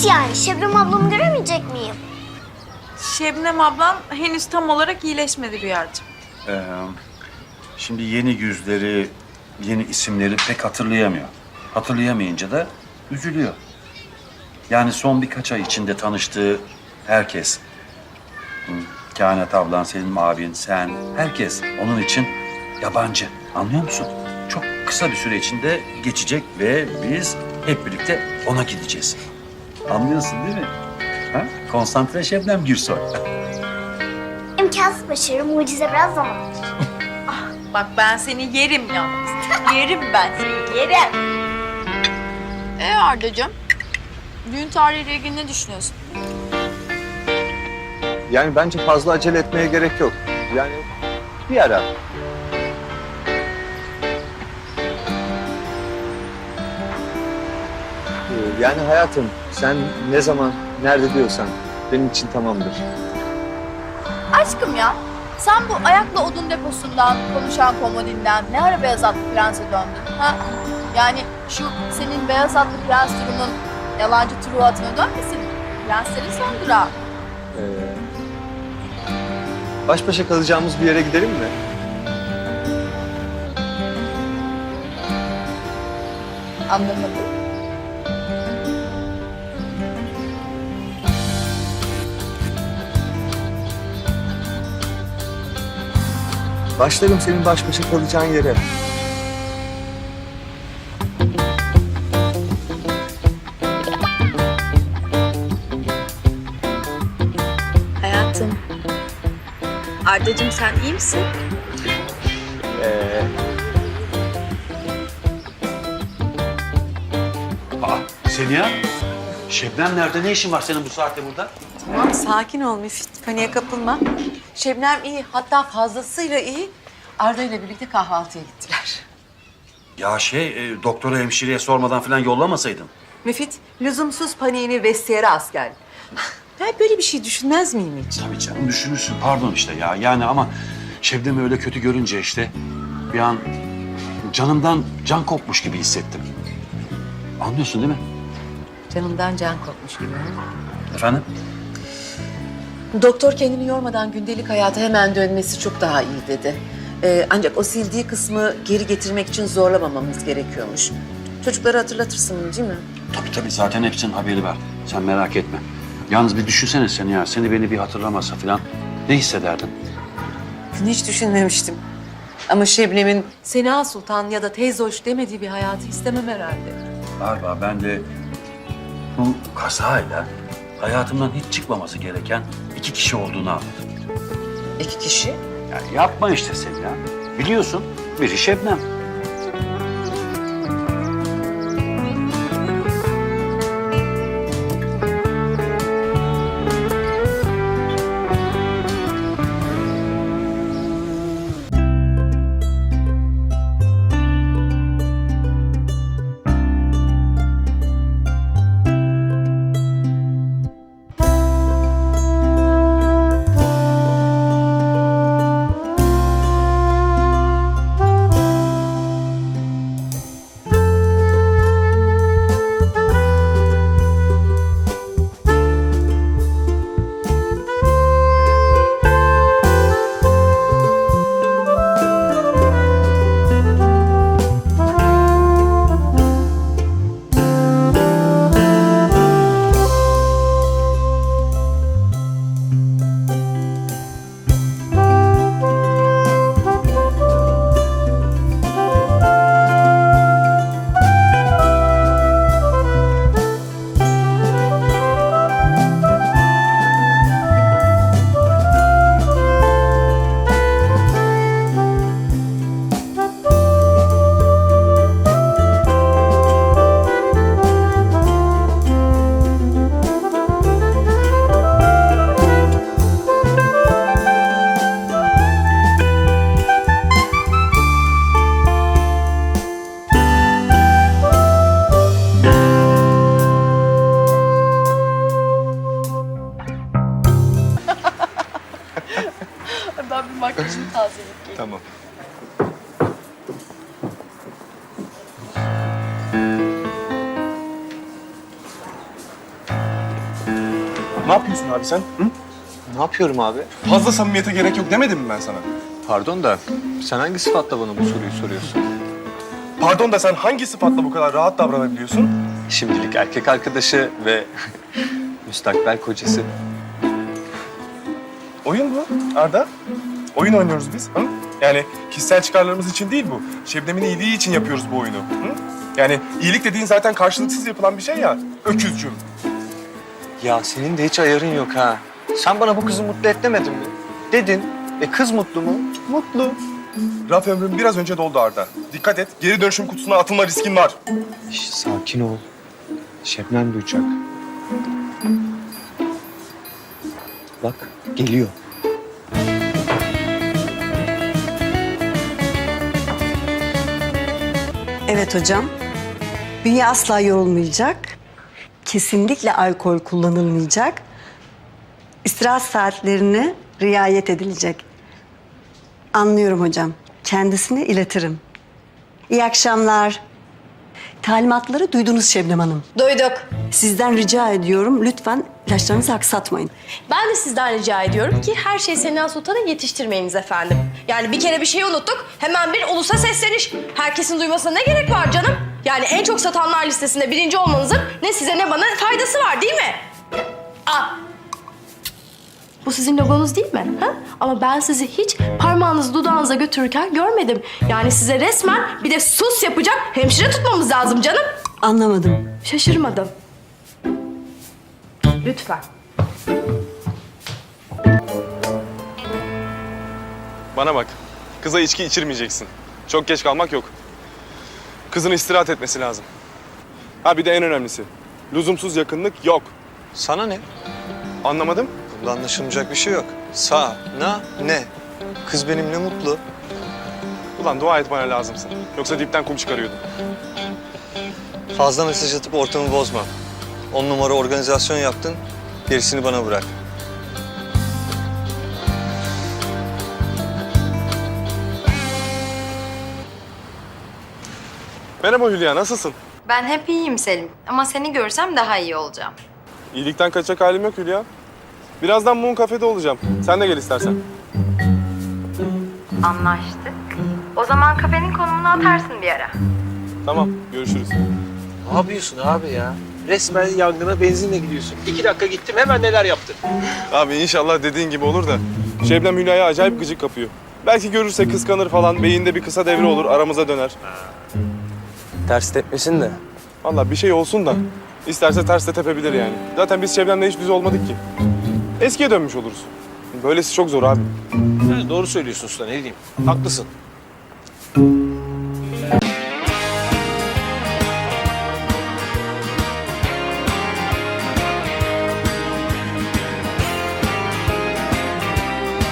Nasıl yani? Şebnem ablamı göremeyecek miyim? Şebnem ablan henüz tam olarak iyileşmedi Rüyacığım. Ee, şimdi yeni yüzleri, yeni isimleri pek hatırlayamıyor. Hatırlayamayınca da üzülüyor. Yani son birkaç ay içinde tanıştığı herkes, hı, Kainat ablan, Selim abin, sen, herkes onun için yabancı. Anlıyor musun? Çok kısa bir süre içinde geçecek ve biz hep birlikte ona gideceğiz. Anlıyorsun değil mi? Ha? Konsantre Şebnem Gürsoy. İmkansız başarı, mucize biraz zaman. Bak ben seni yerim yalnız. yerim ben seni, yerim. E Arda'cığım, düğün tarihiyle ilgili ne düşünüyorsun? Yani bence fazla acele etmeye gerek yok. Yani bir ara. Yani hayatım sen ne zaman nerede diyorsan benim için tamamdır. Aşkım ya, sen bu ayakla odun deposundan, konuşan komodinden ne ara beyaz atlı prense döndün ha? Yani şu senin beyaz atlı prens durumun yalancı Truvat'ına dönmesin. Prenslerin son durağı. Ee, baş başa kalacağımız bir yere gidelim mi? Anlamadım. Başlarım senin baş başa kalacağın yere. Hayatım. Ardacığım sen iyi misin? Ee, Aa, Seniha, Şebnem nerede? Ne işin var senin bu saatte burada? Tamam sakin ol Müfit. Paniğe kapılma. Şebnem iyi. Hatta fazlasıyla iyi. Arda ile birlikte kahvaltıya gittiler. Ya şey, e, doktora hemşireye sormadan falan yollamasaydın. Müfit lüzumsuz paniğini vestiyere as gel. Ben böyle bir şey düşünmez miyim hiç? Tabii canım düşünürsün. Pardon işte ya. Yani ama Şebnem'i öyle kötü görünce işte bir an canımdan can kopmuş gibi hissettim. Anlıyorsun değil mi? Canımdan can kopmuş gibi. Efendim? Doktor kendini yormadan gündelik hayata hemen dönmesi çok daha iyi dedi. Ee, ancak o sildiği kısmı geri getirmek için zorlamamamız gerekiyormuş. Çocukları hatırlatırsın bunu değil mi? Tabii tabii zaten hepsinin haberi var. Sen merak etme. Yalnız bir düşünsene sen ya. Seni beni bir hatırlamasa falan ne hissederdin? Bunu hiç düşünmemiştim. Ama Şebnem'in Sena Sultan ya da teyze hoş demediği bir hayatı istemem herhalde. Galiba ben de bu kazayla hayatımdan hiç çıkmaması gereken iki kişi olduğunu anladım. İki kişi. Yani yapma işte sen ya. Biliyorsun biri Şebnem. Ne yapıyorsun abi sen? Hı? Ne yapıyorum abi? Fazla samimiyete gerek yok demedim mi ben sana? Pardon da sen hangi sıfatla bana bu soruyu soruyorsun? Pardon da sen hangi sıfatla bu kadar rahat davranabiliyorsun? Şimdilik erkek arkadaşı ve müstakbel kocası. Oyun bu Arda. Oyun oynuyoruz biz. Hı? Yani kişisel çıkarlarımız için değil bu. Şebnem'in iyiliği için yapıyoruz bu oyunu. Hı? Yani iyilik dediğin zaten karşılıksız yapılan bir şey ya. Öküzcüm. Ya senin de hiç ayarın yok ha. Sen bana bu kızı mutlu et demedin mi? Dedin. E kız mutlu mu? Mutlu. Raf ömrüm biraz önce doldu Arda. Dikkat et, geri dönüşüm kutusuna atılma riskin var. Şş, sakin ol. Şebnem duyacak. Bak geliyor. Evet hocam. Bünye asla yorulmayacak. Kesinlikle alkol kullanılmayacak. İstirahat saatlerine riayet edilecek. Anlıyorum hocam. Kendisine iletirim. İyi akşamlar. Talimatları duydunuz Şebnem Hanım. Duyduk. Sizden rica ediyorum lütfen ilaçlarınızı aksatmayın. Ben de sizden rica ediyorum ki her şeyi Sena Sultan'a yetiştirmeyiniz efendim. Yani bir kere bir şeyi unuttuk, hemen bir ulusa sesleniş. Herkesin duymasına ne gerek var canım? Yani en çok satanlar listesinde birinci olmanızın ne size ne bana faydası var değil mi? Bu sizin logonuz değil mi? Ha? Ama ben sizi hiç parmağınızı dudağınıza götürürken görmedim. Yani size resmen bir de sus yapacak hemşire tutmamız lazım canım. Anlamadım. Şaşırmadım. Lütfen. Bana bak, kıza içki içirmeyeceksin. Çok geç kalmak yok. Kızın istirahat etmesi lazım. Ha bir de en önemlisi, lüzumsuz yakınlık yok. Sana ne? Anlamadım. Bunda anlaşılmayacak bir şey yok. Sa, na, ne? Kız benimle mutlu. Ulan dua et bana lazımsın. Yoksa dipten kum çıkarıyordum. Fazla mesaj atıp ortamı bozma. On numara organizasyon yaptın, gerisini bana bırak. Merhaba Hülya, nasılsın? Ben hep iyiyim Selim ama seni görsem daha iyi olacağım. İyilikten kaçacak halim yok Hülya. Birazdan Moon Cafe'de olacağım. Sen de gel istersen. Anlaştık. O zaman kafenin konumunu atarsın bir ara. Tamam, görüşürüz. Ne yapıyorsun abi ya? Resmen yangına benzinle gidiyorsun. İki dakika gittim hemen neler yaptın. Abi inşallah dediğin gibi olur da. Şebnem Hülya'ya acayip gıcık kapıyor. Belki görürse kıskanır falan, beyinde bir kısa devre olur, aramıza döner. Ters tepmesin de. Vallahi bir şey olsun da. isterse ters de tepebilir yani. Zaten biz Şebnem'le hiç düz olmadık ki. Eskiye dönmüş oluruz. Böylesi çok zor abi. Yani doğru söylüyorsun usta ne diyeyim. Haklısın.